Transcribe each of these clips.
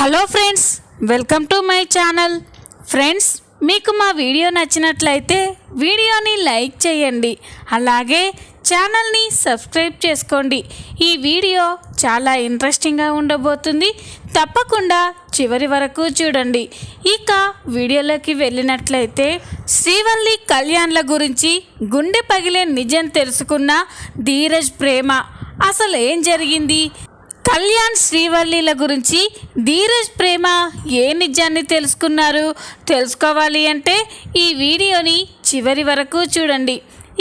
Hello friends welcome to my channel. Friends మీకు మా video నచ్చినట్లయితే వీడియోని లైక్ చేయండి. అలాగే ఛానల్ని సబ్స్క్రైబ్ చేసుకోండి. ఈ వీడియో చాలా ఇంట్రెస్టింగ్గా ఉండబోతుంది. తప్పకుండా చివరి వరకు చూడండి. ఇక వీడియోలోకి వెళ్ళినట్లయితే శ్రీవల్లి కళ్యాణ్ల గురించి గుండె పగిలే నిజం తెలుసుకున్న ధీరజ్ ప్రేమ. అసలు ఏం జరిగింది? కళ్యాణ్ శ్రీవల్లిల గురించి ధీరజ్ ప్రేమ ఏ నిజాన్ని తెలుసుకున్నారు? తెలుసుకోవాలి అంటే ఈ వీడియోని చివరి వరకు చూడండి.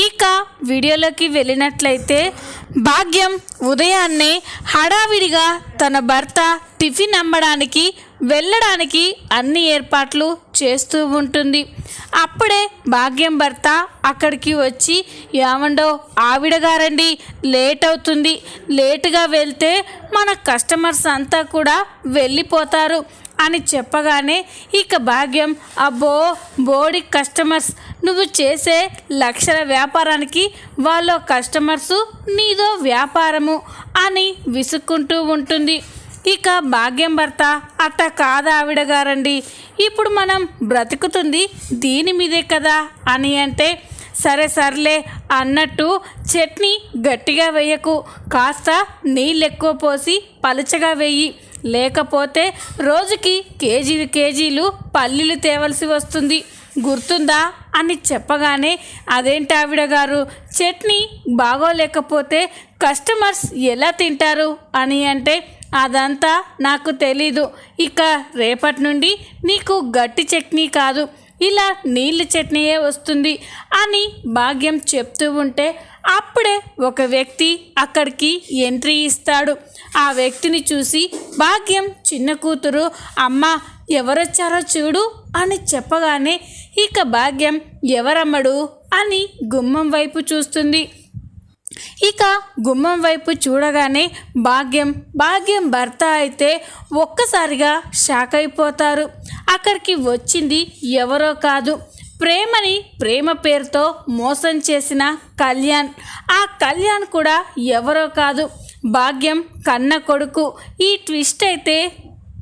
ఇక వీడియోలోకి వెళ్ళినట్లయితే భాగ్యం ఉదయాన్నే హడావిడిగా తన భర్త టిఫిన్ అమ్మడానికి వెళ్ళడానికి అన్ని ఏర్పాట్లు చేస్తూ ఉంటుంది. అప్పుడే భాగ్యం భర్త అక్కడికి వచ్చి ఏమండో ఆవిడ గారండి లేట్ అవుతుంది. లేటుగా వెళ్తే మన కస్టమర్స్ అంతా కూడా వెళ్ళిపోతారు అని చెప్పగానే ఇక భాగ్యం అబ్బో బోడి కస్టమర్స్ నువ్వు చేసే లక్షల వ్యాపారానికి వాళ్ళ కస్టమర్సు నీదో వ్యాపారము అని విసుక్కుంటూ ఉంటుంది. ఇక భాగ్యం భర్త అట్ట కాదా ఆవిడ గారండి. ఇప్పుడు మనం బ్రతుకుతుంది దీని మీదే కదా అని అంటే సరే సర్లే అన్నట్టు చట్నీ గట్టిగా వేయకు కాస్త నీళ్ళు ఎక్కువ పోసి పలుచగా వెయ్యి లేకపోతే రోజుకి కేజీలు కేజీలు పల్లీలు తేవలసి వస్తుంది. గుర్తుందా అని చెప్పగానే అదేంటి ఆవిడ గారు? చట్నీ బాగోలేకపోతే కస్టమర్స్ ఎలా తింటారు? అని అంటే అదంతా నాకు తెలీదు. ఇక రేపటి నుండి నీకు గట్టి చట్నీ కాదు. ఇలా నీళ్ళ చట్నీయే వస్తుంది అని భాగ్యం చెప్తూ ఉంటే అప్పుడే ఒక వ్యక్తి అక్కడికి ఎంట్రీ ఇస్తాడు. ఆ వ్యక్తిని చూసి భాగ్యం చిన్న కూతురు అమ్మ ఎవరొచ్చారో చూడు అని చెప్పగానే ఇక భాగ్యం ఎవరమ్మడు అని గుమ్మం వైపు చూస్తుంది. ఇక గుమ్మం వైపు చూడగానే భాగ్యం భాగ్యం భర్త అయితే ఒక్కసారిగా షాక్ అయిపోతారు. అక్కడికి వచ్చింది ఎవరో కాదు. ప్రేమని ప్రేమ పేరుతో మోసం చేసిన కళ్యాణ్. ఆ కళ్యాణ్ కూడా ఎవరో కాదు. భాగ్యం కన్న కొడుకు. ఈ ట్విస్ట్ అయితే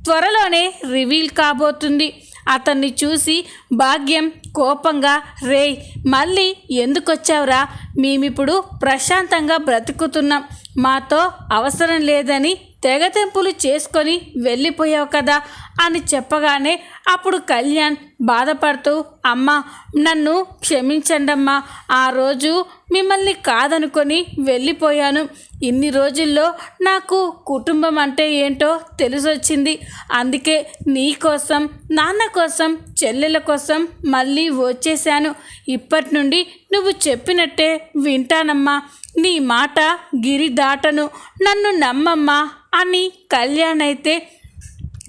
త్వరలోనే రివీల్ కాబోతుంది. అతన్ని చూసి భాగ్యం కోపంగా రేయ్ మళ్ళీ ఎందుకొచ్చావురా? మేమిప్పుడు ప్రశాంతంగా బ్రతుకుతున్నాం. మాతో అవసరం లేదని తెగతెంపులు చేసుకొని వెళ్ళిపోయావు కదా అని చెప్పగానే అప్పుడు కళ్యాణ్ బాధపడుతూ అమ్మ నన్ను క్షమించండమ్మా. ఆ రోజు మిమ్మల్ని కాదనుకొని వెళ్ళిపోయాను. ఇన్ని రోజుల్లో నాకు కుటుంబం అంటే ఏంటో తెలిసొచ్చింది. అందుకే నీ కోసం నాన్న కోసం చెల్లెల కోసం మళ్ళీ వచ్చేసాను ఇప్పటి నుండి నువ్వు చెప్పినట్టే వింటానమ్మా. నీ మాట గిరి దాటను. నన్ను నమ్మమ్మా. అని కళ్యాణ్ అయితే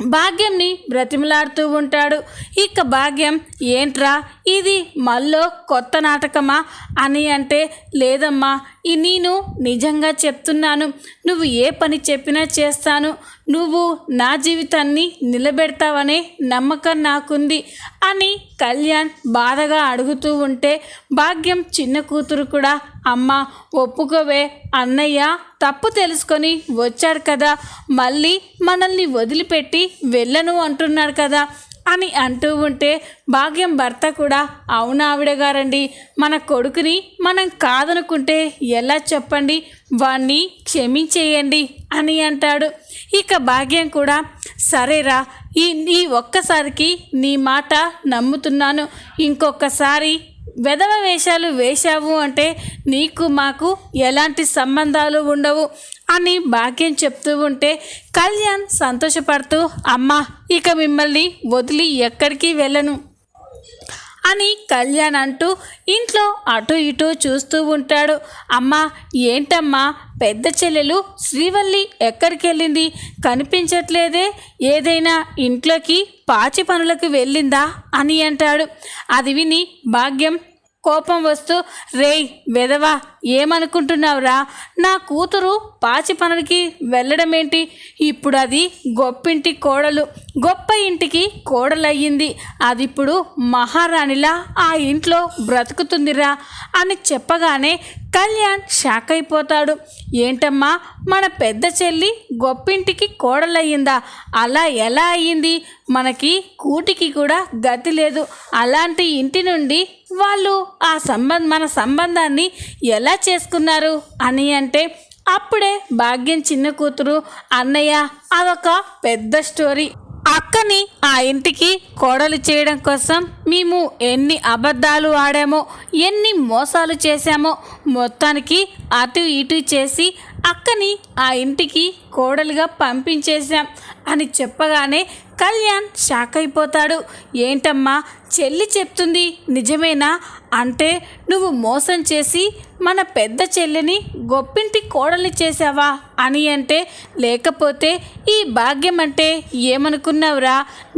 భాగ్యంని బ్రతిమలాడుతూ ఉంటాడు. ఇక భాగ్యం ఏంట్రా ఇది మళ్ళీ కొత్త నాటకమా? అని అంటే లేదమ్మా నేను నిజంగా చెప్తున్నాను. నువ్వు ఏ పని చెప్పినా చేస్తాను. నువ్వు నా జీవితాన్ని నిలబెడతావనే నమ్మకం నాకుంది అని కళ్యాణ్ బాధగా అడుగుతూ ఉంటే భాగ్యం చిన్న కూతురు కూడా అమ్మ ఒప్పుకోవే. అన్నయ్య తప్పు తెలుసుకొని వచ్చాడు కదా. మళ్ళీ మనల్ని వదిలిపెట్టి వెళ్ళను అంటున్నాడు కదా. అని అంటూ ఉంటే భాగ్యం భర్త కూడా అవునావిడ గారండి? మన కొడుకుని మనం కాదనుకుంటే ఎలా చెప్పండి? వాణ్ణి క్షమించేయండి అని అంటాడు. ఇక భాగ్యం కూడా సరేరా ఈ ఈ ఒక్కసారికి నీ మాట నమ్ముతున్నాను. ఇంకొకసారి వెధవ వేషాలు వేశావు అంటే నీకు మాకు ఎలాంటి సంబంధాలు ఉండవు అని భాగ్యం చెప్తూ ఉంటే కళ్యాణ్ సంతోషపడుతూ అమ్మా ఇక మిమ్మల్ని వదిలి ఎక్కడికి వెళ్ళను అని కళ్యాణ్ అంటూ ఇంట్లో అటు ఇటు చూస్తూ ఉంటాడు. అమ్మా ఏంటమ్మా పెద్ద చెల్లెలు శ్రీవల్లి ఎక్కడికి వెళ్ళింది? కనిపించట్లేదే ఏదైనా ఇంట్లోకి పాచి పనులకు వెళ్ళిందా? అని అంటాడు. అది విని భాగ్యం కోపం వస్తూ రేయ్ వెదవా ఏమనుకుంటున్నావురా? నా కూతురు పాచి పనులకి వెళ్ళడం ఏంటి ఇప్పుడు అది గొప్పింటి కోడలు. గొప్ప ఇంటికి కోడలయ్యింది. అది ఇప్పుడు మహారాణిలా ఆ ఇంట్లో బ్రతుకుతుందిరా అని చెప్పగానే కళ్యాణ్ షాక్ అయిపోతాడు ఏంటమ్మా మన పెద్ద చెల్లి గొప్పింటికి కోడలయ్యిందా? అలా ఎలా అయ్యింది? మనకి కూటికి కూడా గతి లేదు. అలాంటి ఇంటి నుండి వాళ్ళు ఆ సంబంధ మన సంబంధాన్ని ఎలా చేసుకున్నారు? అని అంటే అప్పుడే భాగ్యం చిన్న కూతురు అన్నయ్య అదొక పెద్ద స్టోరీ. అక్కని ఆ ఇంటికి కోడలు చేయడం కోసం మేము ఎన్ని అబద్ధాలు ఆడామో ఎన్ని మోసాలు చేశామో మొత్తానికి అటు ఇటు చేసి అక్కని ఆ ఇంటికి కోడలుగా పంపించేశాం అని చెప్పగానే కళ్యాణ్ షాక్ అయిపోతాడు. ఏంటమ్మా చెల్లి చెప్తుంది నిజమేనా? అంటే నువ్వు మోసం చేసి మన పెద్ద చెల్లిని గొప్పింటి కోడల్ని చేసావా అని అంటే లేకపోతే ఈ భాగ్యం అంటే ఏమనుకున్నావురా?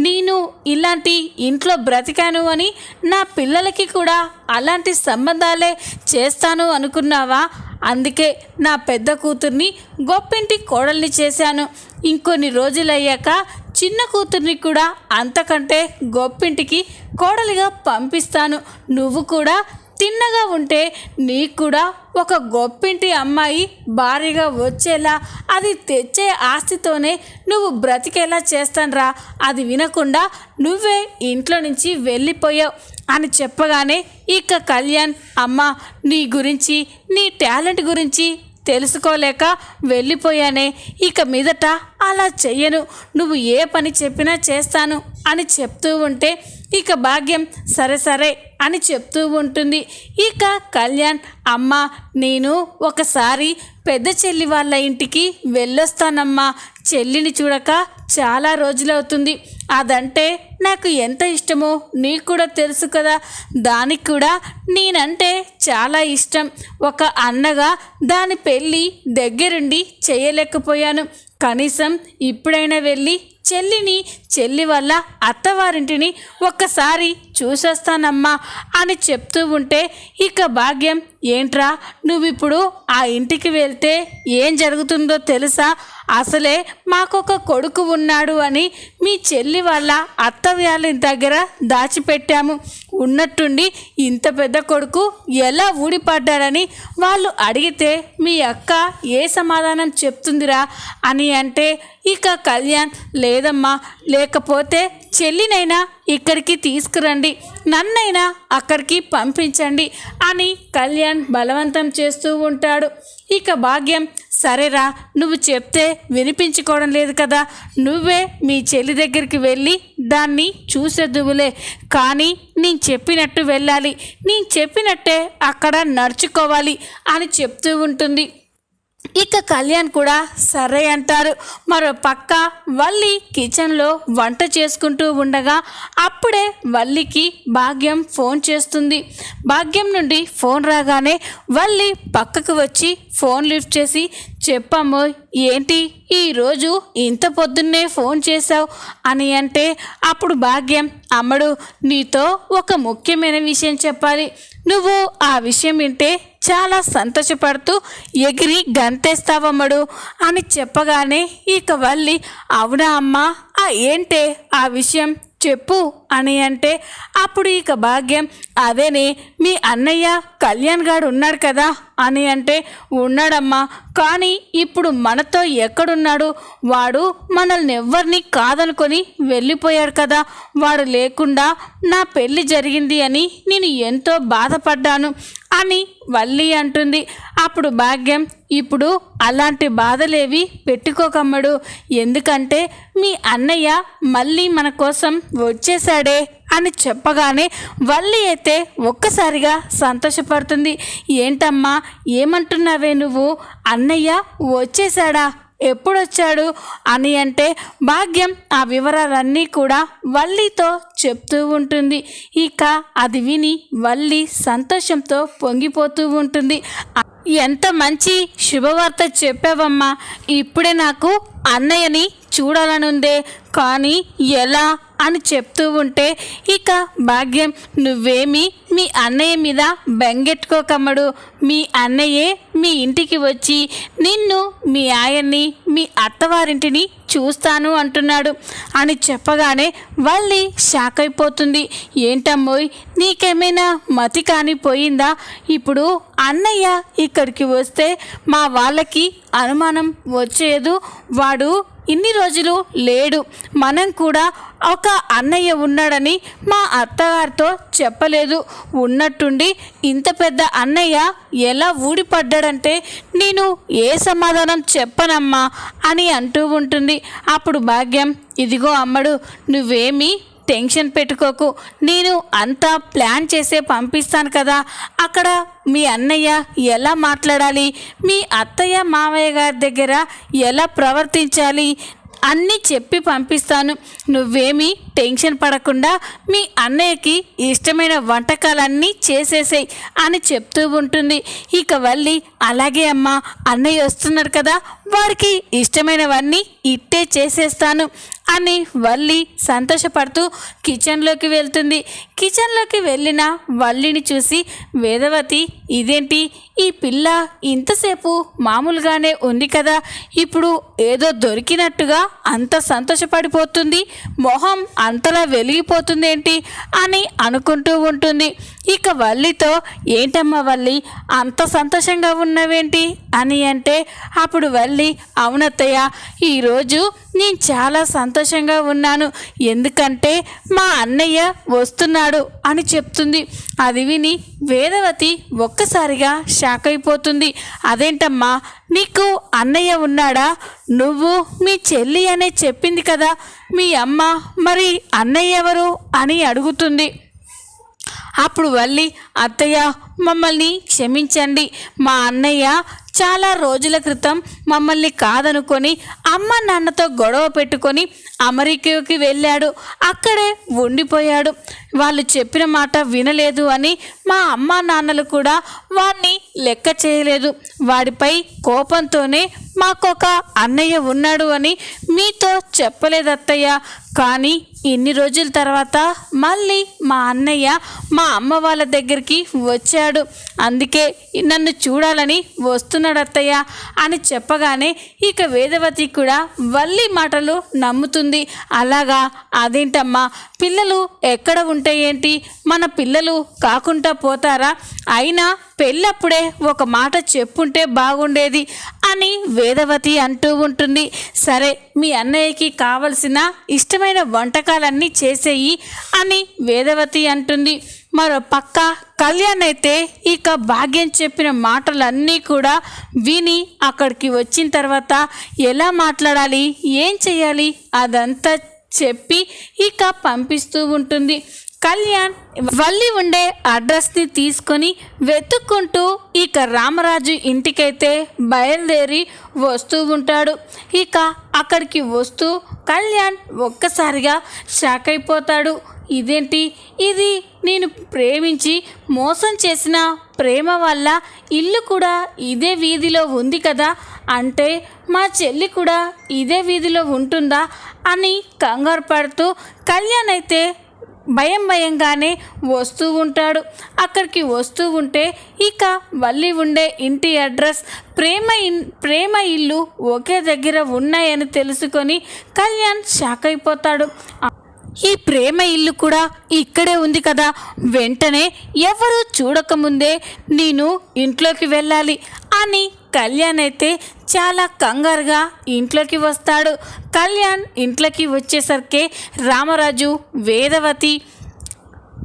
నేను ఇలాంటి ఇంట్లో బ్రతికాను అని నా పిల్లలకి కూడా అలాంటి సంబంధాలే చేస్తాను అనుకున్నావా? అందుకే నా పెద్ద కూతుర్ని గొప్పింటి కోడల్ని చేశాను. ఇంకొన్ని రోజులయ్యాక చిన్న కూతుర్ని కూడా అంతకంటే గొప్పింటికి కోడలిగా పంపిస్తాను. నువ్వు కూడా తిన్నగా ఉంటే నీకు కూడా ఒక గొప్పింటి అమ్మాయి భారీగా వచ్చేలా అది తెచ్చే ఆస్తితోనే నువ్వు బ్రతికేలా చేస్తానురా. అది వినకుండా నువ్వే ఇంట్లో నుంచి వెళ్ళిపోయావు అని చెప్పగానే ఇక కళ్యాణ్ అమ్మ నీ గురించి నీ టాలెంట్ గురించి తెలుసుకోలేక వెళ్ళిపోయానే. ఇక మీదట అలా చెయ్యను. నువ్వు ఏ పని చెప్పినా చేస్తాను అని చెప్తూ ఉంటే ఇక భాగ్యం సరే సరే అని చెప్తూ ఉంటుంది. ఇక కళ్యాణ్ అమ్మ నేను ఒకసారి పెద్ద చెల్లి వాళ్ళ ఇంటికి వెళ్ళొస్తానమ్మా. చెల్లిని చూడక చాలా రోజులవుతుంది. అదంటే నాకు ఎంత ఇష్టమో నీకు కూడా తెలుసు కదా. దానికి కూడా నేనంటే చాలా ఇష్టం. ఒక అన్నగా దాని పెళ్ళి దగ్గరుండి చేయలేకపోయాను. కనీసం ఇప్పుడైనా వెళ్ళి చెల్లిని చెల్లి వల్ల అత్తవారింటిని ఒక్కసారి చూసేస్తానమ్మా అని చెప్తూ ఉంటే ఇక భాగ్యం ఏంట్రా? నువ్విప్పుడు ఆ ఇంటికి వెళ్తే ఏం జరుగుతుందో తెలుసా? అసలే మాకొక కొడుకు ఉన్నాడు అని మీ చెల్లి వాళ్ళ అత్తవ్యాల దగ్గర దాచిపెట్టాము. ఉన్నట్టుండి ఇంత పెద్ద కొడుకు ఎలా ఊడిపడ్డాడని వాళ్ళు అడిగితే మీ అక్క ఏ సమాధానం చెప్తుందిరా అని అంటే ఇక కళ్యాణ్ లేదమ్మా లేకపోతే చెల్లినైనా ఇక్కడికి తీసుకురండి నన్నైనా అక్కడికి పంపించండి అని కళ్యాణ్ బలవంతం చేస్తూ ఉంటాడు. ఇక భాగ్యం సరేరా నువ్వు చెప్తే వినిపించుకోవడం లేదు కదా నువ్వే మీ చెల్లి దగ్గరికి వెళ్ళి దాన్ని చూసేద్దువులే. కానీ నేను చెప్పినట్టు వెళ్ళాలి నేను చెప్పినట్టే అక్కడ నడుచుకోవాలి అని చెప్తూ ఉంటుంది. ఇక కళ్యాణ్ కూడా సరే అంటారు. మరో పక్క వల్లి కిచెన్లో వంట చేసుకుంటూ ఉండగా అప్పుడే వల్లికి భాగ్యం ఫోన్ చేస్తుంది. భాగ్యం నుండి ఫోన్ రాగానే వల్లి పక్కకు వచ్చి ఫోన్ లిఫ్ట్ చేసి చెప్పమ్మో ఏంటి? ఈరోజు ఇంత పొద్దున్నే ఫోన్ చేశావు? అని అంటే అప్పుడు భాగ్యం అమ్మడు నీతో ఒక ముఖ్యమైన విషయం చెప్పాలి. నువ్వు ఆ విషయం వింటే చాలా సంతోషపడుతూ ఎగిరి గంతేస్తావమ్మడు అని చెప్పగానే ఇక వల్లి అవునా అమ్మా ఆ ఏంటే? ఆ విషయం చెప్పు. అని అంటే అప్పుడు ఇక భాగ్యం అదేనే మీ అన్నయ్య కళ్యాణ్ గారు ఉన్నాడు కదా? అని అంటే ఉన్నాడమ్మా కానీ ఇప్పుడు మనతో ఎక్కడున్నాడు? వాడు మనల్ని ఎవరిని కాదనుకొని వెళ్ళిపోయాడు కదా. వాడు లేకుండా నా పెళ్ళి జరిగింది అని నేను ఎంతో బాధపడ్డాను అని వల్లి అంటుంది. అప్పుడు భాగ్యం ఇప్పుడు అలాంటి బాధలేవి పెట్టుకోకమ్మడు. ఎందుకంటే మీ అన్నయ్య మళ్ళీ మన కోసం వచ్చేసాడు అని చెప్పగానే వల్లి అయితే ఒక్కసారిగా సంతోషపడుతుంది. ఏంటమ్మా ఏమంటున్నావే నువ్వు? అన్నయ్య వచ్చేశాడా? ఎప్పుడొచ్చాడు? అని అంటే భాగ్యం ఆ వివరాలన్నీ కూడా వల్లితో చెప్తూ ఉంటుంది. ఇక అది విని వల్లి సంతోషంతో పొంగిపోతూ ఉంటుంది. ఎంత మంచి శుభవార్త చెప్పావమ్మా. ఇప్పుడే నాకు అన్నయ్యని చూడాలనుందే. కానీ ఎలా అని చెప్తూ ఉంటే ఇక భాగ్యం నువ్వేమి మీ అన్నయ్య మీద బెంగెట్టుకోకమ్మడు. మీ అన్నయ్యే మీ ఇంటికి వచ్చి నిన్ను మీ ఆయన్ని మీ అత్తవారింటిని చూస్తాను అంటున్నాడు. అని చెప్పగానే వల్లి షాక్ అయిపోతుంది ఏంటమ్మోయ్ నీకేమైనా మతి కాని పోయిందా ఇప్పుడు అన్నయ్య ఇక్కడికి వస్తే మా వాళ్ళకి అనుమానం వచ్చేదు వాడు ఇన్ని రోజులు లేడు. మనం కూడా ఒక అన్నయ్య ఉన్నాడని మా అత్తగారితో చెప్పలేదు. ఉన్నట్టుండి ఇంత పెద్ద అన్నయ్య ఎలా ఊడిపడ్డాడంటే నేను ఏ సమాధానం చెప్పనమ్మా అని అంటూ ఉంటుంది. అప్పుడు భాగ్యం ఇదిగో అమ్మడు నువ్వేమీ టెన్షన్ పెట్టుకోకు. నేను అంతా ప్లాన్ చేసే పంపిస్తాను కదా. అక్కడ మీ అన్నయ్య ఎలా మాట్లాడాలి? మీ అత్తయ్య మావయ్య గారి దగ్గర ఎలా ప్రవర్తించాలి? అన్నీ చెప్పి పంపిస్తాను. నువ్వేమీ టెన్షన్ పడకుండా మీ అన్నయ్యకి ఇష్టమైన వంటకాలన్నీ చేసేసేయి అని చెప్తూ ఉంటుంది. ఇక వల్లి అలాగే అమ్మ అన్నయ్య వస్తున్నాడు కదా వాడికి ఇష్టమైనవన్నీ ఇట్టే చేసేస్తాను అని వల్లి సంతోషపడుతూ కిచెన్లోకి వెళ్తుంది. కిచెన్లోకి వెళ్ళిన వల్లిని చూసి వేదవతి ఇదేంటి? ఈ పిల్ల ఇంతసేపు మామూలుగానే ఉంది కదా ఇప్పుడు ఏదో దొరికినట్టుగా అంత సంతోషపడిపోతుంది. మొహం అంతలా వెలిగిపోతుంది ఏంటి అని అనుకుంటూ ఉంటుంది. ఇక వల్లితో ఏంటమ్మా వల్లి అంత సంతోషంగా ఉన్నవేంటి? అని అంటే అప్పుడు వల్లి అవునత్తయ్య ఈరోజు నేను చాలా సంతోషంగా ఉన్నాను. ఎందుకంటే మా అన్నయ్య వస్తున్నాడు అని చెప్తుంది. అది విని వేదవతి ఒక్కసారిగా షాక్ అయిపోతుంది. అదేంటమ్మా నీకు అన్నయ్య ఉన్నాడా? నువ్వు మీ చెల్లి అనే చెప్పింది కదా. మీ అమ్మ మరి అన్నయ్య ఎవరు అని అడుగుతుంది. అప్పుడు వల్లి అత్తయ్య మమ్మల్ని క్షమించండి. మా అన్నయ్య చాలా రోజుల క్రితం మమ్మల్ని కాదనుకొని అమ్మ నాన్నతో గొడవ పెట్టుకొని అమెరికాకి వెళ్ళాడు. అక్కడే ఉండిపోయాడు. వాళ్ళు చెప్పిన మాట వినలేదు అని మా అమ్మ నాన్నలు కూడా వాడిని లెక్క చేయలేదు. వాడిపై కోపంతోనే మాకొక అన్నయ్య ఉన్నాడు అని మీతో చెప్పలేదు అత్తయ్య కానీ ఇన్ని రోజుల తర్వాత మళ్ళీ మా అన్నయ్య మా అమ్మ వాళ్ళ దగ్గరికి వచ్చాడు. అందుకే నన్ను చూడాలని వస్తున్నాడు అత్తయ్య అని చెప్పగానే ఇక వేదవతి కూడా వల్లి మాటలు నమ్ముతుంది. అలాగా అదేంటమ్మా పిల్లలు ఎక్కడ చేసుకుంటే ఏంటి? మన పిల్లలు కాకుండా పోతారా? అయినా పెళ్ళప్పుడే ఒక మాట చెప్పుంటే బాగుండేది అని వేదవతి అంటూ ఉంటుంది. సరే మీ అన్నయ్యకి కావలసిన ఇష్టమైన వంటకాలన్నీ చేసేయి అని వేదవతి అంటుంది. మరో పక్క కళ్యాణ్ అయితే ఇక భాగ్యం చెప్పిన మాటలన్నీ కూడా విని అక్కడికి వచ్చిన తర్వాత ఎలా మాట్లాడాలి? ఏం చేయాలి? అదంతా చెప్పి ఇక పంపిస్తూ ఉంటుంది. కళ్యాణ్ వల్లి ఉండే అడ్రస్ని తీసుకొని వెతుక్కుంటూ ఇక రామరాజు ఇంటికైతే బయలుదేరి వస్తూ ఉంటాడు. ఇక అక్కడికి వస్తూ కళ్యాణ్ ఒక్కసారిగా షాక్ అయిపోతాడు. ఇదేంటి? ఇది నేను ప్రేమించి మోసం చేసిన ప్రేమ వల్ల ఇల్లు కూడా ఇదే వీధిలో ఉంది కదా? అంటే మా చెల్లి కూడా ఇదే వీధిలో ఉంటుందా? అని కంగారు పడుతూ కళ్యాణ్ అయితే భయం భయంగానే వస్తూ ఉంటాడు. అక్కడికి వస్తూ ఉంటే ఇక వల్లి ఉండే ఇంటి అడ్రస్ ప్రేమ ఇన్ ప్రేమ ఇల్లు ఒకే దగ్గర ఉన్నాయని తెలుసుకొని కళ్యాణ్ షాక్ అయిపోతాడు. ఈ ప్రేమ ఇల్లు కూడా ఇక్కడే ఉంది కదా. వెంటనే ఎవరు చూడకముందే నేను ఇంట్లోకి వెళ్ళాలి అని కళ్యాణ్ అయితే చాలా కంగారుగా ఇంట్లోకి వస్తాడు. కళ్యాణ్ ఇంట్లోకి వచ్చేసరికి రామరాజు వేదవతి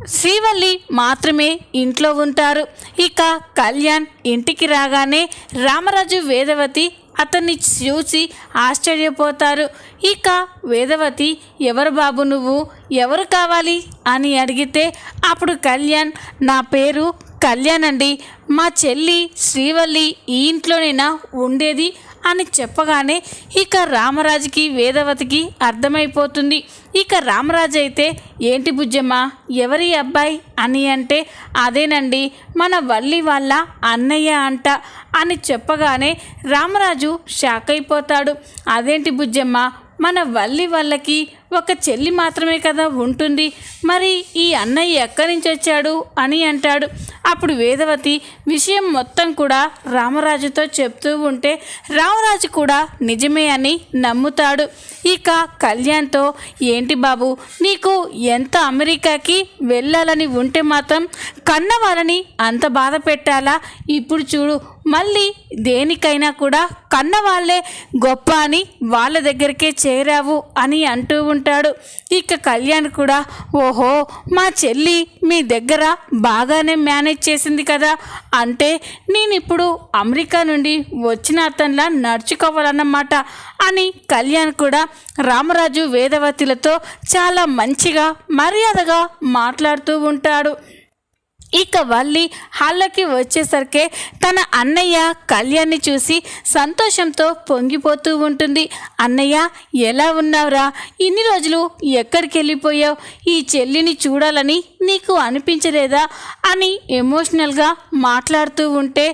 శ్రీవల్లి మాత్రమే ఇంట్లో ఉంటారు. ఇక కళ్యాణ్ ఇంటికి రాగానే రామరాజు వేదవతి అతన్ని చూసి ఆశ్చర్యపోతారు. ఇక వేదవతి ఎవరు బాబు నువ్వు? ఎవరు కావాలి? అని అడిగితే అప్పుడు కళ్యాణ్ నా పేరు కళ్యాణ్ అండి మా చెల్లి శ్రీవల్లి ఈ ఇంట్లోనైనా ఉండేది అని చెప్పగానే ఇక రామరాజుకి వేదవతికి అర్థమైపోతుంది. ఇక రామరాజు అయితే ఏంటి బుజ్జమ్మ ఎవరి అబ్బాయి? అని అంటే అదేనండి మన వల్లి వాళ్ళ అన్నయ్య అంట అని చెప్పగానే రామరాజు షాక్ అయిపోతాడు అదేంటి బుజ్జమ్మ మన వల్లి వాళ్ళకి ఒక చెల్లి మాత్రమే కదా ఉంటుంది. మరి ఈ అన్నయ్య ఎక్కడి నుంచి వచ్చాడు అని అంటాడు. అప్పుడు వేదవతి విషయం మొత్తం కూడా రామరాజుతో చెప్తూ ఉంటే రామరాజు కూడా నిజమే అని నమ్ముతాడు. ఇక కళ్యాణ్తో ఏంటి బాబు నీకు ఎంత అమెరికాకి వెళ్ళాలని ఉంటే మాత్రం కన్న వాళ్ళని అంత బాధ పెట్టాలా? ఇప్పుడు చూడు మళ్ళీ దేనికైనా కూడా కన్న వాళ్ళే గొప్ప అని వాళ్ళ దగ్గరికే చేరావు అని అంటూ ఉంటాడు. ఇక కళ్యాణ్ కూడా ఓహో మా చెల్లి మీ దగ్గర బాగానే మేనేజ్ చేసింది కదా. అంటే నేను ఇప్పుడు అమెరికా నుండి వచ్చిన అతనిలా నడుచుకోవాలన్నమాట అని కళ్యాణ్ కూడా రామరాజు వేదవతిలతో చాలా మంచిగా మర్యాదగా మాట్లాడుతూ ఉంటాడు. ఇక వల్లి హాల్లోకి వచ్చేసరికి తన అన్నయ్య కళ్యాణ్ని చూసి సంతోషంతో పొంగిపోతూ ఉంటుంది. అన్నయ్య ఎలా ఉన్నావురా? ఇన్ని రోజులు ఎక్కడికి వెళ్ళిపోయావు? ఈ చెల్లిని చూడాలని నీకు అనిపించలేదా? అని ఎమోషనల్గా మాట్లాడుతూ ఉంటే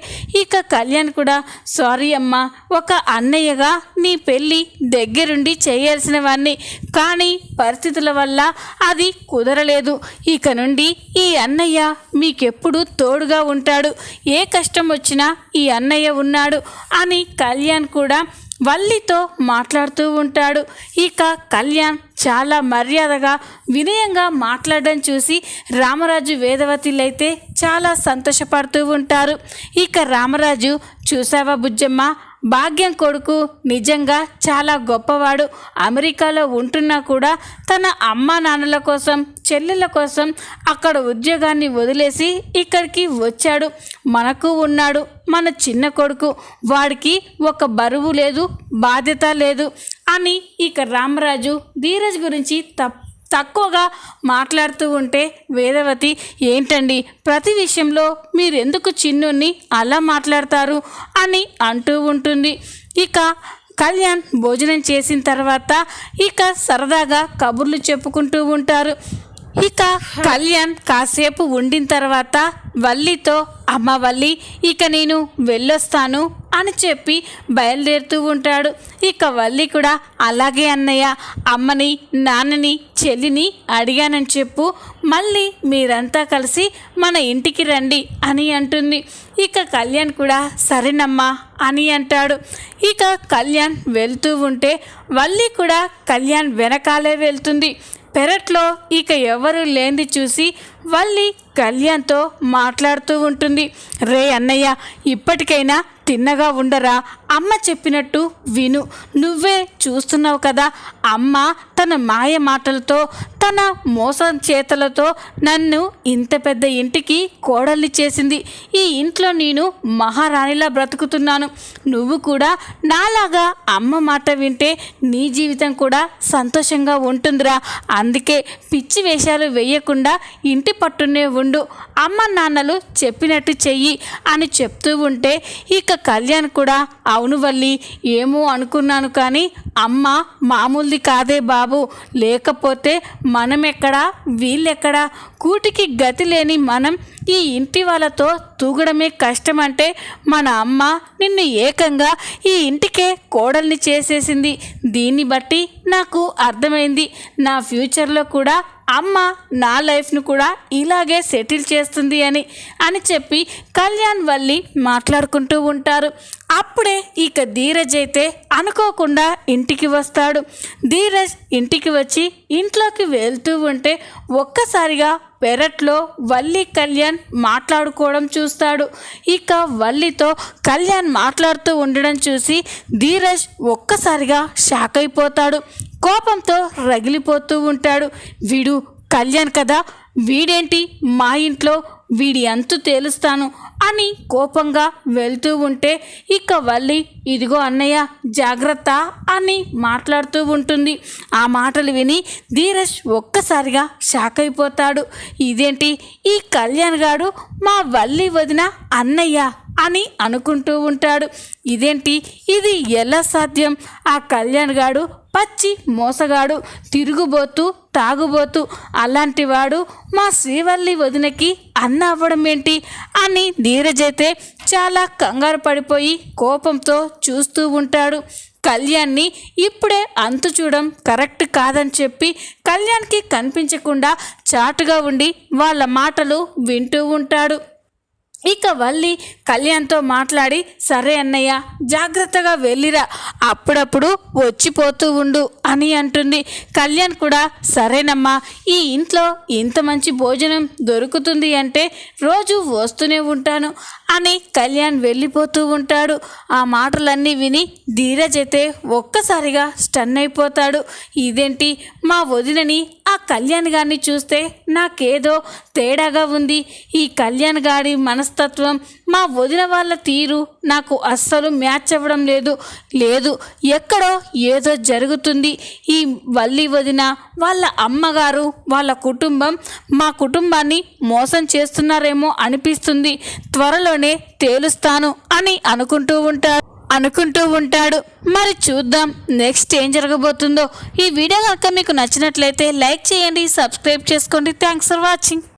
ఇక కళ్యాణ్ కూడా సారీ అమ్మా ఒక అన్నయ్యగా నీ పెళ్ళి దగ్గరుండి చేయాల్సిన వాడిని కానీ పరిస్థితుల వల్ల అది కుదరలేదు. ఇక నుండి ఈ అన్నయ్య మీ నీకెప్పుడు తోడుగా ఉంటాడు. ఏ కష్టం వచ్చినా ఈ అన్నయ్య ఉన్నాడు అని కళ్యాణ్ కూడా వల్లితో మాట్లాడుతూ ఉంటాడు. ఇక కళ్యాణ్ చాలా మర్యాదగా వినయంగా మాట్లాడడం చూసి రామరాజు వేదవతిలైతే చాలా సంతోషపడుతూ ఉంటారు. ఇక రామరాజు చూసావా బుజ్జమ్మ? భాగ్యం కొడుకు నిజంగా చాలా గొప్పవాడు. అమెరికాలో ఉంటున్నా కూడా తన అమ్మ నాన్నల కోసం చెల్లెల కోసం అక్కడ ఉద్యోగాన్ని వదిలేసి ఇక్కడికి వచ్చాడు. మనకు ఉన్నాడు మన చిన్న కొడుకు. వాడికి ఒక బరువు లేదు బాధ్యత లేదు అని ఇక రామరాజు ధీరజ్ గురించి తప్ప తక్కువగా మాట్లాడుతూ ఉంటే వేదవతి ఏంటండి? ప్రతి విషయంలో మీరెందుకు చిన్నుని అలా మాట్లాడతారు? అని అంటూ ఉంటుంది. ఇక కళ్యాణ్ భోజనం చేసిన తర్వాత ఇక సరదాగా కబుర్లు చెప్పుకుంటూ ఉంటారు. ఇక కళ్యాణ్ కాసేపు ఉండిన తర్వాత వల్లితో అమ్మ వల్లి ఇక నేను వెళ్ళొస్తాను అని చెప్పి బయలుదేరుతూ ఉంటాడు. ఇక వల్లి కూడా అలాగే అన్నయ్య అమ్మని నాన్నని చెల్లిని అడిగానని చెప్పు. మళ్ళీ మీరంతా కలిసి మన ఇంటికి రండి అని అంటుంది. ఇక కళ్యాణ్ కూడా సరేనమ్మా అని అంటాడు. ఇక కళ్యాణ్ వెళ్తూ ఉంటే వల్లి కూడా కళ్యాణ్ వెనకాలే వెళ్తుంది. పెరట్లో ఇక ఎవరు లేనిది చూసి వల్లి కళ్యాణ్తో మాట్లాడుతూ ఉంటుంది. రే అన్నయ్య ఇప్పటికైనా తిన్నగా ఉండరా? అమ్మ చెప్పినట్టు విను. నువ్వే చూస్తున్నావు కదా అమ్మ తన మాయ మాటలతో తన మోసం చేతలతో నన్ను ఇంత పెద్ద ఇంటికి కోడల్ని చేసింది. ఈ ఇంట్లో నేను మహారాణిలా బ్రతుకుతున్నాను. నువ్వు కూడా నాలాగా అమ్మ మాట వింటే నీ జీవితం కూడా సంతోషంగా ఉంటుందిరా. అందుకే పిచ్చి వేషాలు వేయకుండా ఇంటి పట్టునే ఉండు. అమ్మ నాన్నలు చెప్పినట్టు చెయ్యి అని చెప్తూ ఉంటే ఇక కళ్యాణ్ కూడా అవును వల్లి ఏమో అనుకున్నాను కానీ అమ్మ మామూలుది కాదే బాబు. లేకపోతే మనం ఎక్కడా వీళ్ళెక్కడా కూటికి గతి లేని మనం ఈ ఇంటి వాళ్ళతో తూగడమే కష్టమంటే మన అమ్మ నిన్ను ఏకంగా ఈ ఇంటికే కోడల్ని చేసేసింది. దీన్ని బట్టి నాకు అర్థమైంది. నా ఫ్యూచర్లో కూడా అమ్మ నా లైఫ్ను కూడా ఇలాగే సెటిల్ చేస్తుంది అని అని చెప్పి కళ్యాణ్ వల్లి మాట్లాడుకుంటూ ఉంటారు. అప్పుడే ఇక ధీరజ్ అయితే అనుకోకుండా ఇంటికి వస్తాడు. ధీరజ్ ఇంటికి వచ్చి ఇంట్లోకి వెళ్తూ ఉంటే ఒక్కసారిగా పెరట్లో వల్లి కళ్యాణ్ మాట్లాడుకోవడం చూస్తాడు. ఇక వల్లితో కళ్యాణ్ మాట్లాడుతూ ఉండడం చూసి ధీరజ్ ఒక్కసారిగా షాక్ అయిపోతాడు. కోపంతో రగిలిపోతూ ఉంటాడు. వీడు కళ్యాణ్ కదా? వీడేంటి మా ఇంట్లో వీడి అంతు తేలుస్తాను అని కోపంగా వెళ్తూ ఉంటే ఇక వల్లి ఇదిగో అన్నయ్య జాగ్రత్త అని మాట్లాడుతూ ఉంటుంది. ఆ మాటలు విని ధీరజ్ ఒక్కసారిగా షాక్ అయిపోతాడు. ఇదేంటి? ఈ కళ్యాణ్ గాడు మా వల్లి వదిన అన్నయ్య అని అనుకుంటూ ఉంటాడు. ఇదేంటి? ఇది ఎలా సాధ్యం? ఆ కళ్యాణ్ గాడు పచ్చి మోసగాడు తిరుగుబోతూ తాగుబోతూ అలాంటి వాడు మా శ్రీవల్లి వదినకి అన్న అవ్వడం ఏంటి అని ధీరజైతే చాలా కంగారు పడిపోయి కోపంతో చూస్తూ ఉంటాడు. కళ్యాణ్ని ఇప్పుడే అంతు చూడడం కరెక్ట్ కాదని చెప్పి కళ్యాణ్కి కనిపించకుండా చాటుగా ఉండి వాళ్ళ మాటలు వింటూ ఉంటాడు. ఇక వల్లి కళ్యాణ్తో మాట్లాడి సరే అన్నయ్య జాగ్రత్తగా వెళ్ళిరా అప్పుడప్పుడు వచ్చిపోతూ ఉండు అని అంటుంది. కళ్యాణ్ కూడా సరేనమ్మా ఈ ఇంట్లో ఇంత మంచి భోజనం దొరుకుతుంది అంటే రోజు వస్తూనే ఉంటాను. అని కళ్యాణ్ వెళ్ళిపోతూ ఉంటాడు. ఆ మాటలన్నీ విని ధీరజ్ అయితే ఒక్కసారిగా స్టన్ అయిపోతాడు. ఇదేంటి? మా వదినని ఆ కళ్యాణ్ గారిని చూస్తే నాకేదో తేడాగా ఉంది. ఈ కళ్యాణ్ గారి మనస్తత్వం మా వదిన వాళ్ళ తీరు నాకు అస్సలు మ్యాచ్ అవ్వడం లేదు. లేదు ఎక్కడో ఏదో జరుగుతుంది. ఈ వల్లి వదిన వాళ్ళ అమ్మగారు వాళ్ళ కుటుంబం మా కుటుంబాన్ని మోసం చేస్తున్నారేమో అనిపిస్తుంది. త్వరలో త్వరలోనే తేలుస్తాను అని అనుకుంటూ ఉంటాడు. అనుకుంటూ ఉంటాడు. మరి చూద్దాం నెక్స్ట్ ఏం జరగబోతుందో. ఈ వీడియో కనుక మీకు నచ్చినట్లయితే లైక్ చేయండి సబ్స్క్రైబ్ చేసుకోండి. Thanks for watching